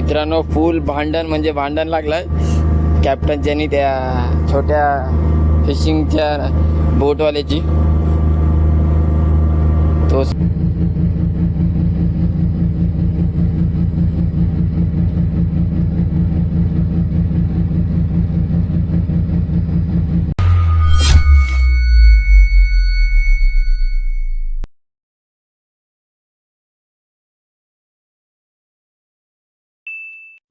मित्रांनो फुल भांडण म्हणजे भांडण लागलं. कॅप्टन ज्यांनी त्या छोट्या फिशिंगच्या बोटवाल्याची तो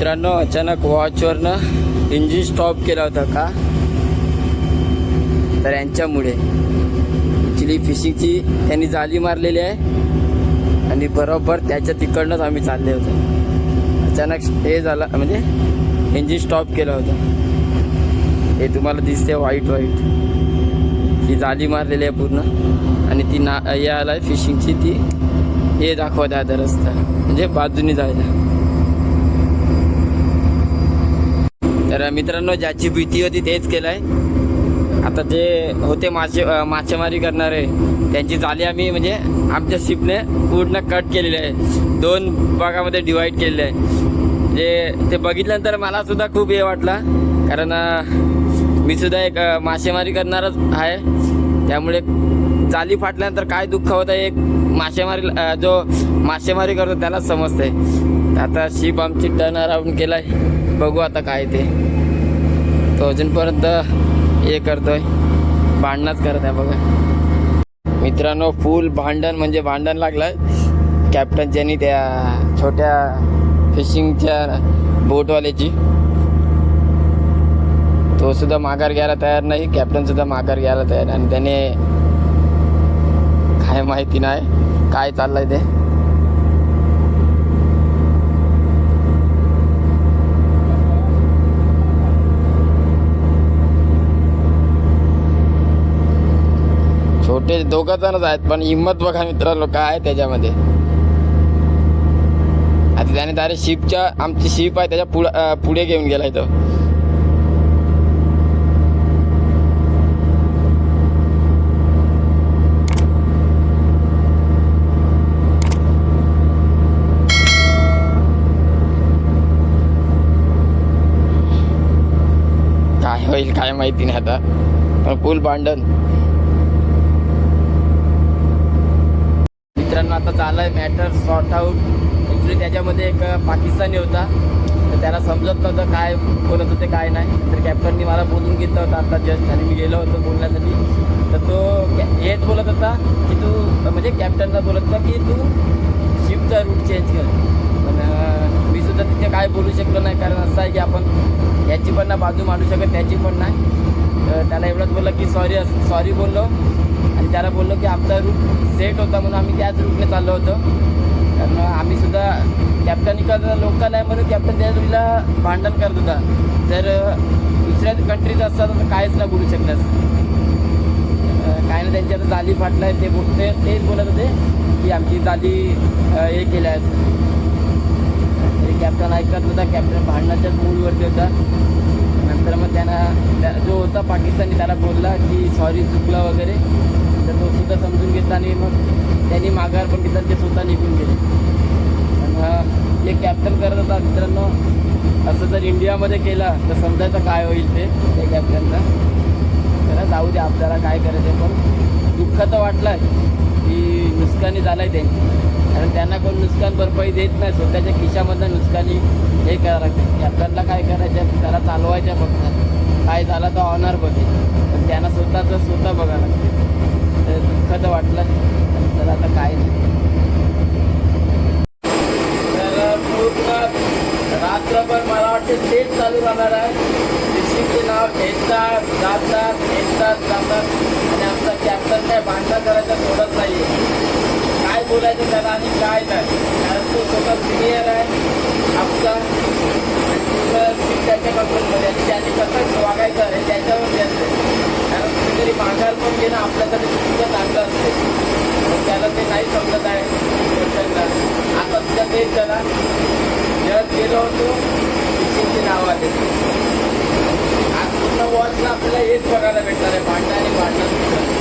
मित्रांनो अचानक वॉचवरनं इंजिन स्टॉप केला होता का? तर यांच्यामुळे. ॲक्च्युली फिशिंगची त्यांनी जाली मारलेली आहे. आणि बरोबर त्याच्या तिकडनंच आम्ही चालले होतो. अचानक हे झालं म्हणजे इंजिन स्टॉप केलं होतं. हे तुम्हाला दिसते वाईट वाईट ही जाली मारलेली आहे पूर्ण. आणि ती ना हे आला आहे फिशिंगची ती हे दाखवत आहे आता रस्ता. म्हणजे बाजूनी जायला. तर मित्रांनो ज्याची भीती होती तेच केलं आहे आता जे होते मासे मासेमारी करणारे त्यांची जाली आम्ही म्हणजे आमच्या शिपने पूर्ण कट केलेली आहे. दोन भागामध्ये डिवाईड केलेले आहे. जे ते बघितल्यानंतर मला सुद्धा खूप हे वाटला कारण मी सुद्धा एक मासेमारी करणारच आहे. त्यामुळे जाली फाटल्यानंतर काय दुःख होतं एक मासेमारी जो मासेमारी करतो त्यालाच समजते आता शिप आमची टर्न अराऊंड केलाय. बघू आता काय ते. तो अजूनपर्यंत हे करतोय. भांडणच करत आहे बघा. मित्रांनो फुल भांडण म्हणजे भांडण लागलं कॅप्टन ज्यांनी त्या छोट्या फिशिंगच्या बोटवाल्याची तो सुद्धा माघार घ्यायला तयार नाही. कॅप्टन सुद्धा माघार घ्यायला तयार आणि त्याने काय माहिती नाही. काय चाललंय ते. छोटे दोघं जणच आहेत पण हिंमत बघा मित्रांनो काय आहे त्याच्यामध्ये. आता त्याने डायरेक्ट शिपच्या आमची शिप आहे त्याच्या पुढे पुढे घेऊन गेलाय तो काय होईल काय माहिती नाही आता. पण फुल भांडण. मित्रांनो आता झालं आहे मॅटर सॉर्ट आऊट ॲक्च्युली त्याच्यामध्ये एक पाकिस्तानी होता. तर त्याला समजत नव्हतं काय बोलत होते काय नाही. तर कॅप्टननी मला बोलून घेतलं होतं आता जस्ट आणि मी गेलो होतो बोलण्यासाठी. तर तो हेच बोलत होता की तू म्हणजे कॅप्टनला बोलत होता की तू शिपचा रूट चेंज कर. पण मी सुद्धा तिथे काय बोलू शकलो नाही. कारण असं आहे की आपण याची पण ना बाजू मांडू शकत त्याची पण नाही. तर त्याला एवढंच बोललं की सॉरी सॉरी बोललो. आणि त्याला बोललो की आमचा रूट सेट होता म्हणून आम्ही त्याच रूटने चाललो होतो. कारण आम्हीसुद्धा कॅप्टन इकडचा लोकल आहे म्हणून कॅप्टन त्या रूटला भांडण करत होता. जर दुसऱ्या कंट्रीत असता तर काहीच नाही बोलू शकले काय ना त्यांची आता जाली फाटलाय ते बोलते तेच बोलत होते की आमची जाली हे केल्या तरी कॅप्टन ऐकत होता कॅप्टन भांडणाच्याच मूडवरती होता. नंतर मग त्यांना जो होता पाकिस्तानी त्याला बोलला की सॉरी चुकला वगैरे. तर तो सुद्धा समजून घेतला आणि मग त्यांनी माघार पण घेतला ते स्वतः निघून गेले. पण हा जे कॅप्टन करत होता मित्रांनो असं जर इंडियामध्ये केला तर समजायचं काय होईल ते त्या कॅप्टनचा खरं जाऊ दे आपल्याला काय करायचं पण दुःख तर वाटलं की नुकसानी झालं आहे त्यांची. कारण त्यांना कोण नुकसान भरपाई देत नाही स्वतःच्या खिशामधनं नुकसानी हे करावं लागते कॅप्टनला काय करायचं त्याला चालवायच्या फक्त. काय झालं तर ऑनर बघेल. पण त्यांना स्वतःचं स्वतः बघावं लागते तर वाटलं तर आता काय नाही. तर पूर्ण रात्रभर मला वाटतं तेच चालू राहणार आहे. डिस्ट्रिक्टचे नाव घेतात जातात घेतात जातात. आणि आमचा कॅप्टन काय भांडण करायचं सोडत नाही काय बोलायचं त्याला आणि काय नाही. कारण तो स्वतः सिनियर आहे. आमचा आणि सीट त्याच्या कंट्रोलमध्ये आणि त्याने कसं वागायचं आहे त्याच्यावर जास्त कारण कुठेतरी माघार पण घेणं आपल्यासाठी सुद्धा चांगलं असते. पण त्याला ते नाही समजत आहे. आता सुद्धा तेच त्याला जर गेलो होतो. फिशिंगची नावं आले. आज पूर्ण वॉचला आपल्याला हेच बघायला भेटणार आहे. भांडणं आणि भांडणं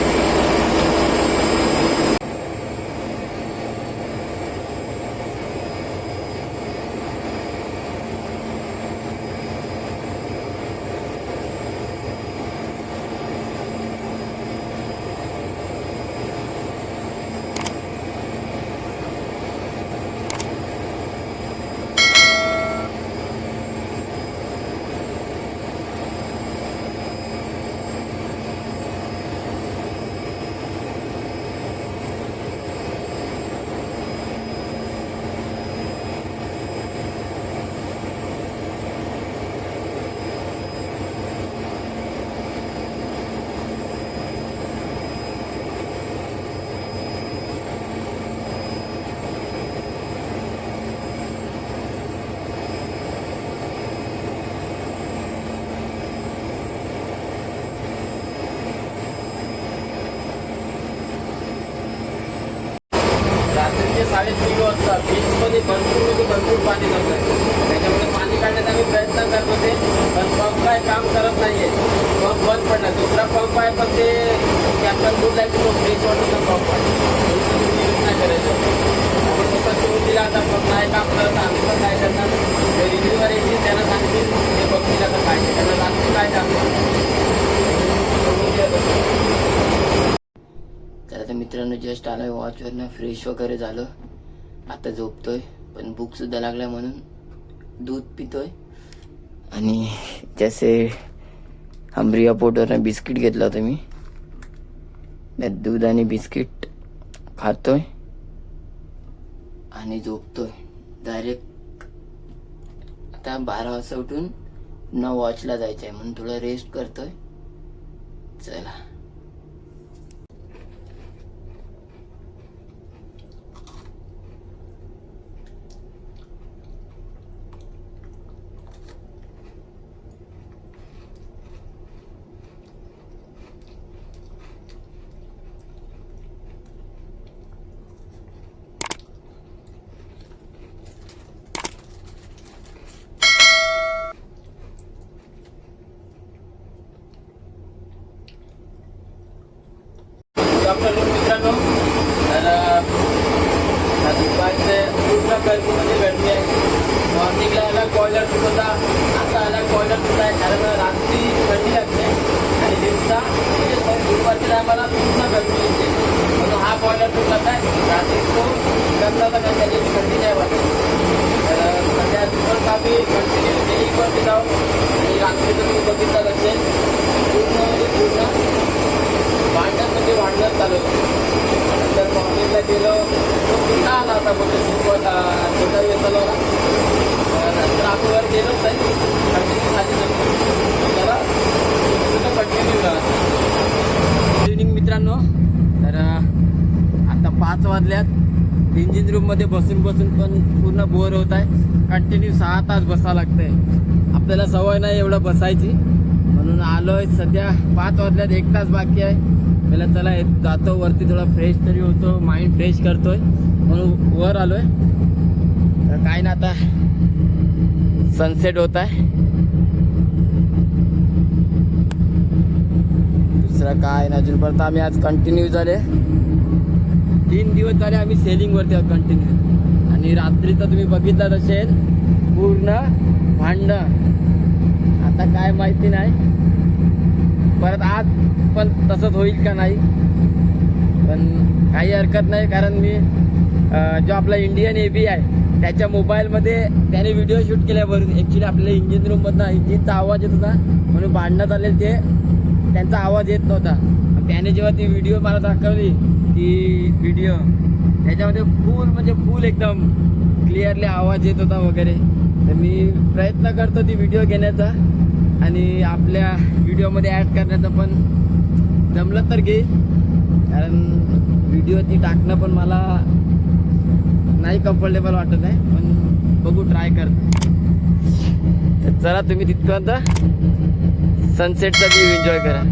रात्रीचे साडेतीन वाजता बीचमध्ये भरपूर म्हणजे भरपूर पाणी जमलंय त्याच्यामुळे पाणी काढण्याचा आम्ही प्रयत्न करत होते पण पंप काय काम करत नाहीये पंप बंद पडला दुसरा पंप आहे पण ते कॅप्टन बोललाय की तो फ्रेश वॉटरचा पंप आहे तो तुम्ही यूज नाही करायचं आपण तसा सुरू दिला आता पंप नाही काम करत आम्ही पण काय करणार रिव्ह्यूवर येतील त्यांना सांगतील ते बघतील आता काय ते. त्यांना रात्री काय काम तर आता मित्रांनो जस्ट आलोय वॉचवरनं फ्रेश वगैरे झालं. आता झोपतोय. पण भूक सुद्धा लागलाय म्हणून दूध पितोय. आणि जसे हंब्रिया पोटवरनं बिस्किट घेतलं होतं मी. त्यात दूध आणि बिस्किट खातोय. आणि झोपतोय. डायरेक्ट आता बारा वाजता उठून पुन्हा वॉचला जायचं आहे म्हणून थोडं रेस्ट करतोय. चला. आफ्टरनून मित्रांनो तर अ, दुपारचे पूर्ण गर्मीमध्ये गर्दी आहे मॉर्निंगला आला कॉयलर सुट होता. आता आला कॉयलर सुद्धा आहे. कारण रात्री थंडी लागते. आणि दिवसा म्हणजे दुपारच्या टायमाला पूर्ण गर्मी येते. म्हणून हा कॉयलर सुट आहे रात्री तो गंदा तर त्याची थंडी नाही वाटत तर सध्या दिवस आम्ही कंटिन्यू सेलिंगवरती जाऊ आणि रात्री तुम्ही बघितलं असेल पूर्ण म्हणजे पूर्ण भांडण म्हणजे भांडण चालू होतं नंतर मॉर्निंगला गेलो तो पुन्हा आला होता म्हणजे शिकवत छोटा नंतर आम्ही वर गेलोच नाही कंटिन्यू खाली त्याला सुद्धा कंटिन्यू राहत इव्हनिंग मित्रांनो तर आता पाच वाजल्यात. इंजिन रूममध्ये बसून बसून पण पूर्ण बोर होत आहे. कंटिन्यू सहा तास बसावं लागतंय. आपल्याला सवय नाही एवढं बसायची. म्हणून आलो आहे सध्या. पाच वाजल्यात एक तास बाकी आहे. मला चला जातो. वरती थोडा फ्रेश तरी होतो. माइंड फ्रेश करतोय. म्हणून वर आलो आहे तर काय ना आता. सनसेट होत आहे. दुसरं काय ना परत आम्ही आज कंटिन्यू झाले. तीन दिवस झाले आम्ही सेलिंग वरती आहोत कंटिन्यू आणि रात्रीचं तुम्ही बघितलं असेल पूर्ण भांडण आता काय माहिती नाही. परत आज पण तसंच होईल का नाही? पण काही हरकत नाही कारण मी जो आपला इंडियन ए बी आहे त्याच्या मोबाईलमध्ये त्याने व्हिडिओ शूट केल्यावरून ॲक्च्युली आपल्या इंजिन रूममधनं इंजिनचा आवाज येत होता. म्हणून भांडण्यात आले ते. त्यांचा आवाज येत नव्हता. त्याने जेव्हा ती व्हिडिओ मला दाखवली ती व्हिडिओ त्याच्यामध्ये फुल म्हणजे फुल एकदम क्लिअरली आवाज येत होता वगैरे. तर मी प्रयत्न करतो ती व्हिडिओ घेण्याचा आणि आपल्या व्हिडिओमध्ये ॲड करण्याचा पण. जमलं तर घे. कारण व्हिडिओ ती टाकणं पण मला नाही कम्फर्टेबल वाटत आहे पण बघू ट्राय करतो. तर चला तुम्ही तिथपर्यंत सनसेटचा व्ह्यू एन्जॉय करा.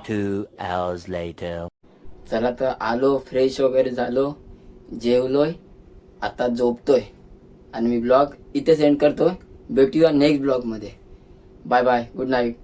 Two hours later. चला तर आलो फ्रेश वगैरे झालो जेवलोय आता झोपतोय. आणि मी ब्लॉग इथे सेंड करतो. भेटूया नेक्स्ट ब्लॉगमध्ये. Bye bye good night